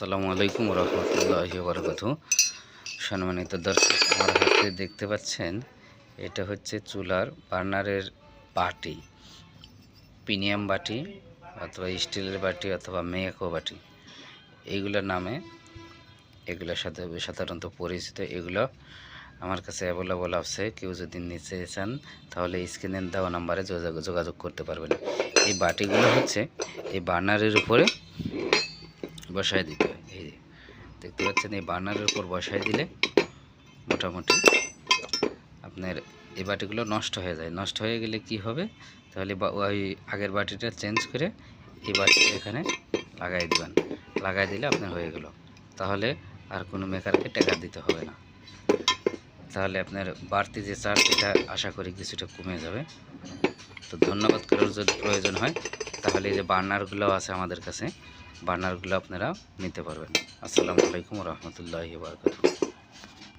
আসসালামু আলাইকুম রহমতুল্লাহ বরকত সম্মানিত দর্শক, আমার হাতে দেখতে পাচ্ছেন, এটা হচ্ছে চুলার বার্নারের বাটি, প্রিমিয়াম বাটি অথবা স্টিলের বাটি অথবা মেয়াকো বাটি। এইগুলোর নামে, এগুলোর সাথে সাধারণত পরিচিত, এগুলো আমার কাছে অ্যাভেলেবল আছে। কেউ যদি নিতে চান, তাহলে স্ক্রিনের দেওয়া নাম্বারে যোগাযোগ যোগাযোগ করতে পারবেন। এই বাটিগুলো হচ্ছে, এই বার্নারের উপরে বসায় দিতে হয়। এই দেখতে পাচ্ছেন, এই বার্নারের উপর বসায় দিলে মোটামুটি আপনার এই বাটিগুলো নষ্ট হয়ে যায়। নষ্ট হয়ে গেলে কি হবে? তাহলে ওই আগের বাটিটা চেঞ্জ করে এই বাটিটা এখানে লাগাই দিবেন। লাগাই দিলে আপনার হয়ে গেল। তাহলে আর কোনো মেকারকে টাকা দিতে হবে না। তাহলে আপনার বাড়তি যে চার্জ, এটা আশা করি কিছুটা কমে যাবে। তো ধন্যবাদ করার যদি প্রয়োজন হয়, তাহলে এই যে বার্নারগুলো আছে আমাদের কাছে বার্নারগুলো আপনারা নিতে পারবেন। আসসালামু আলাইকুম রহমতুল্লাহি বারকাতুহু।